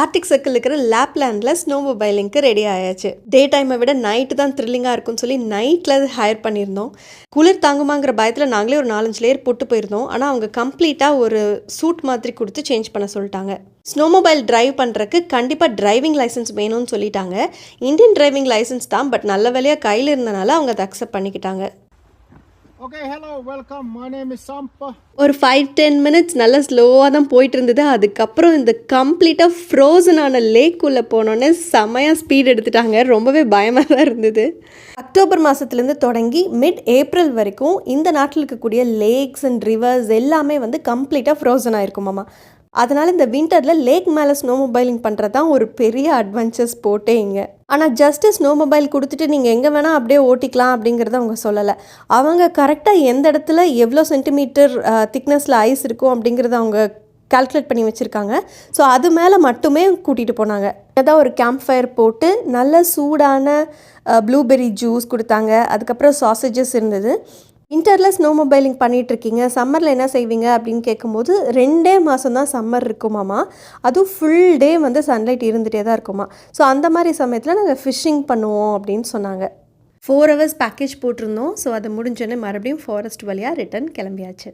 Arctic circle இருக்கிற லேப்லேண்டில் snow மொபைலிங்க்கு ready ஆயாச்சு. டே டைமை விட நைட்டு தான் த்ரில்லிங்காக இருக்கும்னு சொல்லி நைட்டில் ஹையர் பண்ணியிருந்தோம். குளிர் தாங்குமாங்கிற பயத்தில் நாங்களே ஒரு நாலஞ்சு லேயர் போட்டு போயிருந்தோம். ஆனால் அவங்க கம்ப்ளீட்டாக ஒரு சூட் மாதிரி கொடுத்து சேஞ்ச் பண்ண சொல்லிட்டாங்க. ஸ்னோ மொபைல் டிரைவ் பண்ணுறக்கு கண்டிப்பாக டிரைவிங் லைசன்ஸ் வேணும்னு சொல்லிட்டாங்க. இந்தியன் டிரைவிங் லைசன்ஸ் தான் பட் நல்ல வேலையாக கையில் இருந்தனால அவங்க அதை அக்செப்ட் பண்ணிக்கிட்டாங்க. ஒரு ஃபைவ் டென் மினிட்ஸ் நல்லா ஸ்லோவாக தான் போயிட்டு இருந்தது அதுக்கப்புறம் இந்த கம்ப்ளீட்டாக ஃப்ரோசனான லேக்குள்ளே போனோன்னே செமையாக ஸ்பீட் எடுத்துட்டாங்க. ரொம்பவே பயமாக தான் இருந்தது. அக்டோபர் மாதத்துலேருந்து தொடங்கி மிட் ஏப்ரல் வரைக்கும் இந்த நாட்டில் இருக்கக்கூடிய லேக்ஸ் அண்ட் ரிவர்ஸ் எல்லாமே வந்து கம்ப்ளீட்டாக ஃப்ரோசன் ஆயிருக்குமாமா அதனால் இந்த விண்டரில் லேக் மேலே ஸ்னோ மொபைலிங் பண்ணுறது தான் ஒரு பெரிய அட்வென்ச்சர் ஸ்போர்ட்டே இங்கே. ஆனால் ஜஸ்ட்டு ஸ்னோ மொபைல் கொடுத்துட்டு நீங்கள் எங்கே வேணால் அப்படியே ஓட்டிக்கலாம் அப்படிங்கிறத அவங்க சொல்லலை. அவங்க கரெக்டாக எந்த இடத்துல எவ்வளோ சென்டிமீட்டர் திக்னஸில் ஐஸ் இருக்கும் அப்படிங்கிறத அவங்க கால்குலேட் பண்ணி வச்சுருக்காங்க. ஸோ அது மேலே மட்டுமே கூட்டிகிட்டு போனாங்க. ஏதாவது ஒரு கேம்ப் ஃபயர் போட்டு நல்ல சூடான ப்ளூபெர்ரி ஜூஸ் கொடுத்தாங்க. அதுக்கப்புறம் சாசேஜஸ் இருந்தது. இன்டர்லெஸ் ஸ்னோ மொபைலிங் பண்ணிகிட்டு இருக்கீங்க சம்மரில் என்ன செய்வீங்க அப்படின்னு கேட்கும்போது ரெண்டே மாதம் தான் சம்மர் இருக்குமாமா. அதுவும் ஃபுல் டே வந்து சன்லைட் இருந்துகிட்டே தான் இருக்குமா. ஸோ அந்த மாதிரி சமயத்தில் நாங்கள் ஃபிஷ்ஷிங் பண்ணுவோம் அப்படின்னு சொன்னாங்க. ஃபோர் ஹவர்ஸ் பேக்கேஜ் போட்டிருந்தோம். ஸோ அது முடிஞ்சோடனே மறுபடியும் ஃபாரஸ்ட் வழியாக ரிட்டர்ன் கிளம்பியாச்சு.